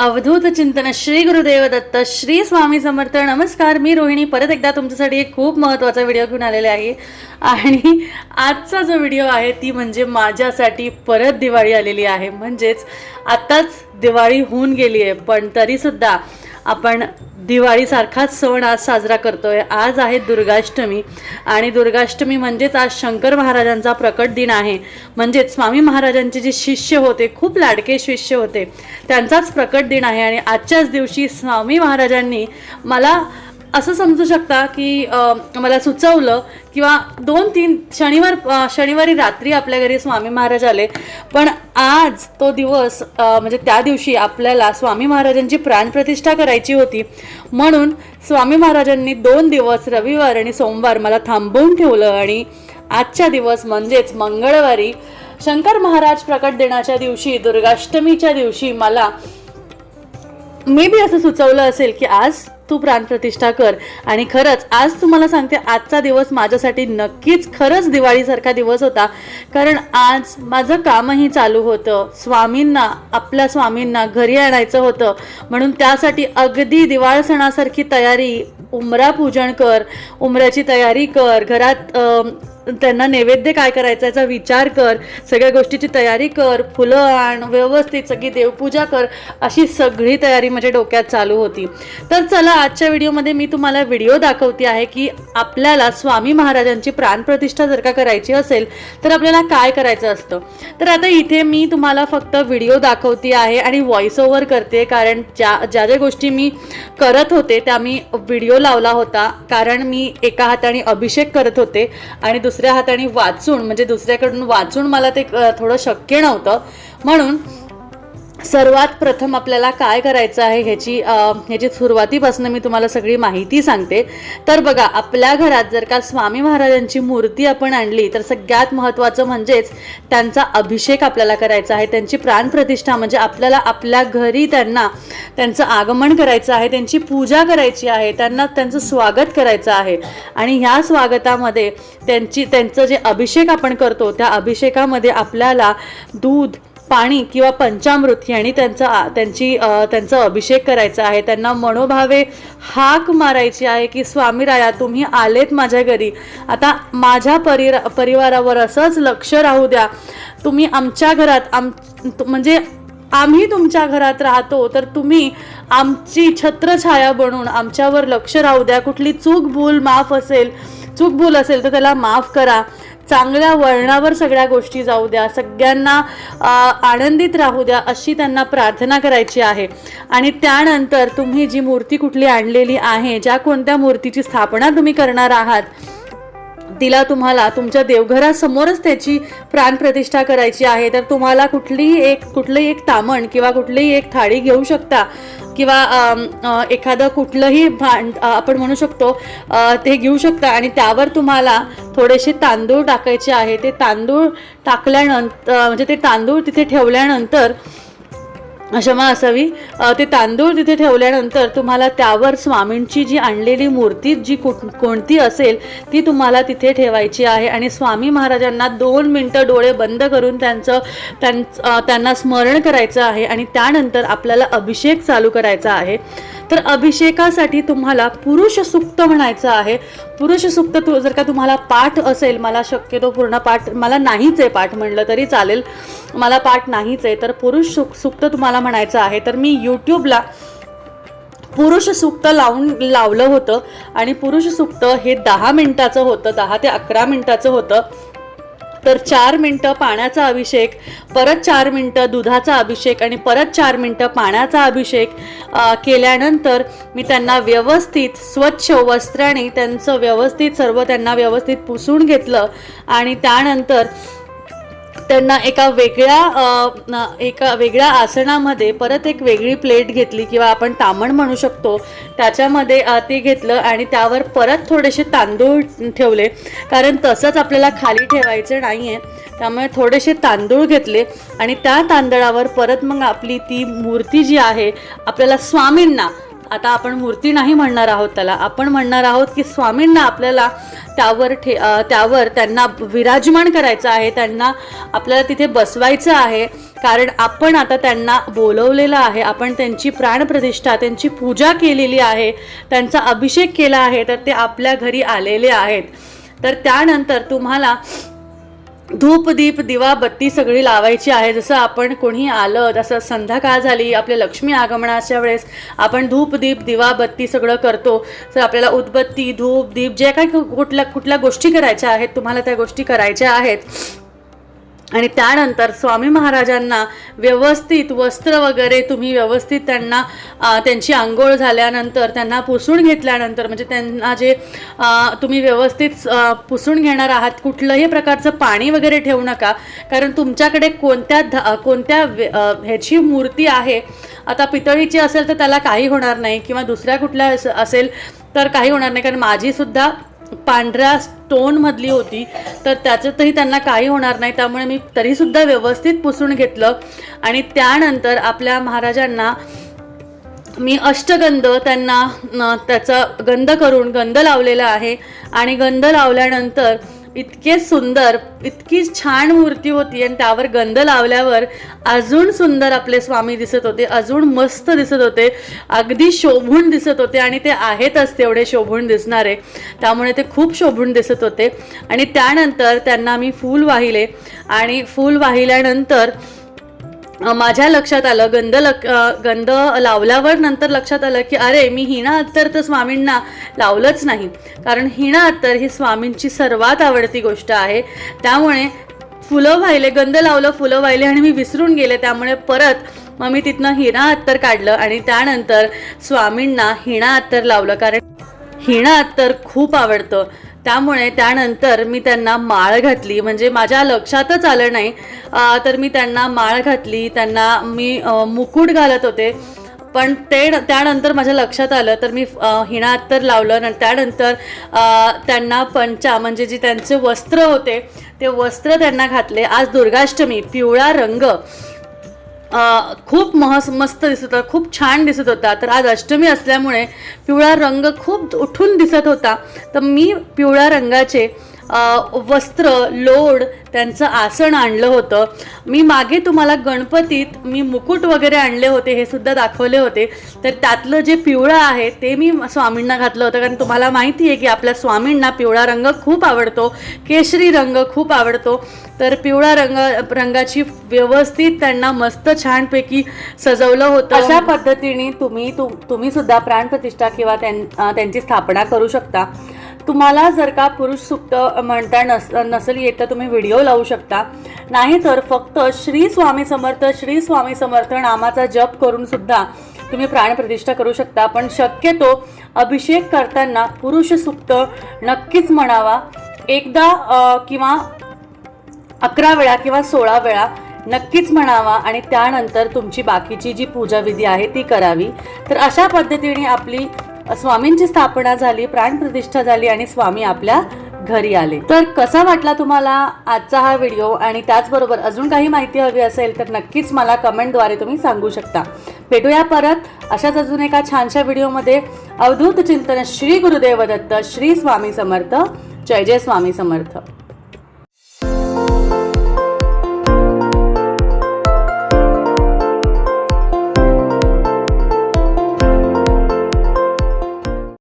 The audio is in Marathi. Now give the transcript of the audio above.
अवधूत चिंतन श्री गुरुदेव दत्त श्री स्वामी समर्थ नमस्कार. मी रोहिणी. परत एकदा तुमच्यासाठी एक खूप महत्त्वाचा व्हिडिओ घेऊन आलेले आहे. आणि आजचा जो व्हिडिओ आहे ती म्हणजे माझ्यासाठी परत दिवाळी आलेली आहे. म्हणजेच आत्ताच दिवाळी होऊन गेली आहे. पण तरीसुद्धा आपण दिवाळीसारखाच सण आज साजरा करतोय. आज आहे दुर्गाष्टमी. आणि दुर्गाष्टमी म्हणजेच आज शंकर महाराजांचा प्रकट दिन आहे. म्हणजेच स्वामी महाराजांचे जे शिष्य होते खूप लाडके शिष्य होते त्यांचाच प्रकट दिन आहे. आणि आजच्याच दिवशी स्वामी महाराजांनी मला असं समजू शकता की मला सुचवलं किंवा दोन तीन शनिवार शनिवारी रात्री आपल्या घरी स्वामी महाराज आले. पण आज तो दिवस म्हणजे त्या दिवशी आपल्याला स्वामी महाराजांची प्राणप्रतिष्ठा करायची होती. म्हणून स्वामी महाराजांनी दोन दिवस रविवार आणि सोमवार मला थांबवून ठेवलं आणि आजच्या दिवस म्हणजेच मंगळवारी शंकर महाराज प्रकट दिनाच्या दिवशी दुर्गाष्टमीच्या दिवशी मला मे बी असं सुचवलं असेल की आज तू प्राणप्रतिष्ठा कर. आणि खरंच आज तुम्हाला सांगते आजचा दिवस माझ्यासाठी नक्कीच खरंच दिवाळीसारखा दिवस होता. कारण आज माझं कामही चालू होतं. स्वामींना आपल्या स्वामींना घरी आणायचं होतं. म्हणून त्यासाठी अगदी दिवाळ सणासारखी तयारी उमरा पूजन कर उमऱ्याची तयारी कर घरात त्यांना नैवेद्य काय करायचा याचा विचार कर सगळ्या गोष्टीची तयारी कर फुलं आण व्यवस्थित सगळी देवपूजा कर अशी सगळी तयारी म्हणजे डोक्यात चालू होती. तर चला आजच्या व्हिडिओमध्ये मी तुम्हाला व्हिडिओ दाखवते आहे की आपल्याला स्वामी महाराजांची प्राणप्रतिष्ठा जर का करायची असेल तर आपल्याला काय करायचं असतं? तर आता इथे मी तुम्हाला फक्त व्हिडिओ दाखवते आहे आणि व्हॉइस ओव्हर करते कारण ज्या ज्या ज्या गोष्टी मी करत होते त्या मी व्हिडिओ लावला होता कारण मी एका हाताने अभिषेक करत होते आणि दुसऱ्या दुसऱ्या हाताने वाचून म्हणजे दुसऱ्याकडून वाचून मला ते थोडं शक्य नव्हतं. म्हणून सर्वात प्रथम आपल्याला काय करायचं आहे ह्याची ह्याची सुरुवातीपासून मी तुम्हाला सगळी माहिती सांगते. तर बघा आपल्या घरात जर का स्वामी महाराजांची मूर्ती आपण आणली तर सगळ्यात महत्त्वाचं म्हणजेच त्यांचा अभिषेक आपल्याला करायचा आहे. त्यांची प्राणप्रतिष्ठा म्हणजे आपल्याला आपल्या घरी त्यांना त्यांचं आगमन करायचं आहे त्यांची पूजा करायची आहे त्यांना त्यांचं स्वागत करायचं आहे. आणि ह्या स्वागतामध्ये त्यांची त्यांचं जे अभिषेक आपण करतो त्या अभिषेकामध्ये आपल्याला दूध पाणी किंवा पंचामृत यांनी त्यांचा त्यांची त्यांचा अभिषेक करायचा आहे. त्यांना मनोभावे हाक मारायची आहे की स्वामी राया तुम्ही आलेत माझ्या घरी. आता माझ्या परिरा परिवारावर असंच लक्ष राहू द्या. तुम्ही आमच्या घरात आम म्हणजे आम्ही तुमच्या घरात राहतो तर तुम्ही आमची छत्रछाया बनून आमच्यावर लक्ष राहू द्या. कुठली चूक भूल माफ असेल चूक भूल असेल तर त्याला माफ करा. चांगल्या वळणावर सगळ्या गोष्टी जाऊ द्या सगळ्यांना आनंदित राहू द्या अशी त्यांना प्रार्थना करायची आहे. आणि त्यानंतर तुम्ही जी मूर्ती कुठली आणलेली आहे ज्या कोणत्या मूर्तीची स्थापना तुम्ही करणार आहात तिला तुम्हाला तुमच्या देवघरासमोरच त्याची प्राणप्रतिष्ठा करायची आहे. तर तुम्हाला कुठलीही एक कुठलंही एक तामण किंवा कुठलीही एक थाळी घेऊ शकता. किंवा एखादं कुठलंही भांड आपण म्हणू शकतो ते घेऊ शकता. आणि त्यावर तुम्हाला थोडेसे तांदूळ टाकायचे आहे. ते तांदूळ टाकल्यानंतर म्हणजे ते तांदूळ तिथे ठेवल्यानंतर क्षमा असावी ते तांदूळ तिथे ठेवल्यानंतर तुम्हाला त्यावर स्वामींची जी आणलेली मूर्ती जी कोणती असेल ती तुम्हाला तिथे ठेवायची आहे. आणि स्वामी महाराजांना दोन मिनटं डोळे बंद करून त्यांचं त्यां त्यांना स्मरण करायचं आहे आणि त्यानंतर आपल्याला अभिषेक चालू करायचा आहे. तर अभिषेकासाठी तुम्हाला पुरुष सुक्त म्हणायचं आहे. पुरुष सुक्त तू जर का तुम्हाला पाठ असेल मला शक्यतो पूर्ण पाठ मला नाहीच आहे पाठ म्हणलं तरी चालेल. मला पाठ नाहीच आहे तर पुरुष सुक सुक्त तुम्हाला म्हणायचं आहे तर मी यूट्यूबला पुरुष सुक्त लावून लावलं होतं. आणि पुरुष सुक्त हे दहा मिनटाचं होतं दहा ते अकरा मिनटाचं होतं. तर चार मिनटं पाण्याचा अभिषेक परत चार मिनटं दुधाचा अभिषेक आणि परत चार मिनटं पाण्याचा अभिषेक केल्यानंतर मी त्यांना व्यवस्थित स्वच्छ वस्त्राने त्यांचं व्यवस्थित सर्व त्यांना व्यवस्थित पुसून घेतलं आणि त्यानंतर त्यांना एका वेगळ्या न- एका वेगळ्या आसनामध्ये परत एक वेगळी प्लेट घेतली किंवा आपण तामण म्हणू शकतो. त्याच्यामध्ये ते घेतलं आणि त्यावर परत थोडेसे तांदूळ ठेवले. कारण तसंच आपल्याला खाली ठेवायचं नाही आहे त्यामुळे थोडेसे तांदूळ घेतले आणि त्या तांदळावर परत मग आपली ती मूर्ती जी आहे आपल्याला स्वामींना आता आपण मूर्ती नाही म्हणणार आहोत त्याला. आपण म्हणणार आहोत की स्वामींना आपल्याला त्यावर ठे त्यावर त्यांना विराजमान करायचं आहे त्यांना आपल्याला तिथे बसवायचं आहे. कारण आपण आता त्यांना बोलवलेलं आहे आपण त्यांची प्राणप्रतिष्ठा त्यांची पूजा केलेली आहे त्यांचा अभिषेक केला आहे तर ते आपल्या घरी आलेले आहेत. तर त्यानंतर तुम्हाला धूप दीप दिवा बत्ती सगळी लावायची आहे. जसं आपण कोणी आलं जसं संध्याकाळ झाली आपल्या लक्ष्मी आगमनाच्या वेळेस आपण धूप दीप दिवा बत्ती सगळं करतो. तर आपल्याला उदबत्ती धूप दीप ज्या काही कुठल्या कुठल्या गोष्टी करायच्या आहेत तुम्हाला त्या गोष्टी करायच्या आहेत. आणि त्यानंतर स्वामी महाराजांना व्यवस्थित वस्त्र वगैरे तुम्ही व्यवस्थित त्यांना त्यांची आंघोळ झाल्यानंतर त्यांना पुसून घेतल्यानंतर म्हणजे त्यांना जे तुम्ही व्यवस्थित पुसून घेणार आहात कुठलंही प्रकारचं पाणी वगैरे ठेवू नका. कारण तुमच्याकडे कोणत्या ध कोणत्या ह्याची मूर्ती आहे आता पितळीची असेल तर त्याला काही होणार नाही किंवा दुसऱ्या कुठल्या असेल तर काही होणार नाही कारण माझीसुद्धा पांढऱ्या स्टोनमधली होती तर त्याच्यातही त्यांना काही होणार नाही. त्यामुळे मी तरीसुद्धा व्यवस्थित पुसून घेतलं. आणि त्यानंतर आपल्या महाराजांना मी अष्टगंध त्यांना त्याचा गंध करून गंध लावलेला आहे. आणि गंध लावल्यानंतर इतके सुंदर इतकी छान मूर्ती होती आणि त्यावर गंध लावल्यावर अजून सुंदर आपले स्वामी दिसत होते अजून मस्त दिसत होते अगदी शोभून दिसत होते आणि ते आहेतच तेवढे शोभून दिसणारे. त्यामुळे ते खूप शोभून दिसत होते. आणि त्यानंतर त्यांना मी फूल वाहिले आणि फूल वाहिल्यानंतर माझ्या लक्षात आलं गंध लक गंध लावल्यावर नंतर लक्षात आलं की अरे मी हिना अत्तर तर स्वामींना लावलंच नाही. कारण हिना अत्तर ही स्वामींची सर्वात आवडती गोष्ट आहे. त्यामुळे फुलं वाहिले गंध लावलं फुलं वाहिले आणि मी विसरून गेले. त्यामुळे परत मग मी तिथनं हिना अत्तर काढलं आणि त्यानंतर स्वामींना हिणा अत्तर लावलं. कारण हिणा अत्तर खूप आवडतं. त्यामुळे त्यानंतर मी त्यांना माळ घातली. म्हणजे माझ्या लक्षातच आलं नाही. तर मी त्यांना माळ घातली. त्यांना मी मुकुट घालत होते. पण ते त्यानंतर माझ्या लक्षात आलं. तर मी हिणा अत्तर लावलं. न त्यानंतर त्यांना पंचा म्हणजे जे त्यांचे वस्त्र होते ते वस्त्र त्यांना घातले. आज दुर्गाष्टमी पिवळा रंग. खूप महस मस्त दिसत होता खूप छान दिसत होता. तर आज अष्टमी असल्यामुळे पिवळा रंग खूप उठून दिसत होता. तर मी पिवळ्या रंगाचे वस्त्र लोड त्यांचं आसन आणलं होतं. मी मागे तुम्हाला गणपतीत मी मुकुट वगैरे आणले होते हे सुद्धा दाखवले होते. तर त्यातलं जे पिवळं आहे ते मी स्वामींना घातलं होतं. कारण तुम्हाला माहिती आहे की आपल्या स्वामींना पिवळा रंग खूप आवडतो. केशरी रंग खूप आवडतो. तर पिवळा रंग रंगाची व्यवस्थित त्यांना मस्त छानपैकी सजवलं होतं. अशा पद्धतीने तुम्ही तुम तुम्ही सुद्धा प्राणप्रतिष्ठा किंवा त्यां- त्यांची स्थापना करू शकता. तुम्हाला जर का पुरुष सुप्त म्हणता नस नसेल येत तर तुम्ही व्हिडिओ लावू शकता. नाहीतर फक्त श्री स्वामी समर्थ श्री स्वामी समर्थ नामाचा जप करून सुद्धा तुम्ही प्राणप्रतिष्ठा करू शकता. पण शक्यतो अभिषेक करताना पुरुष सुप्त नक्कीच म्हणावा. एकदा किंवा अकरा वेळा किंवा सोळा वेळा नक्कीच म्हणावा आणि त्यानंतर तुमची बाकीची जी पूजाविधी आहे ती करावी. तर अशा पद्धतीने आपली स्वामींची स्थापना झाली प्राणप्रतिष्ठा झाली आणि स्वामी आपल्या घरी आले. तर कसा वाटला तुम्हाला आजचा हा व्हिडिओ? आणि त्याचबरोबर अजून काही माहिती हवी असेल तर नक्कीच मला कमेंटद्वारे तुम्ही सांगू शकता. भेटूया परत अशाच अजून एका छानशा व्हिडिओमध्ये. अवधूत चिंतन श्री गुरुदेव दत्त श्री स्वामी समर्थ जय जय स्वामी समर्थ.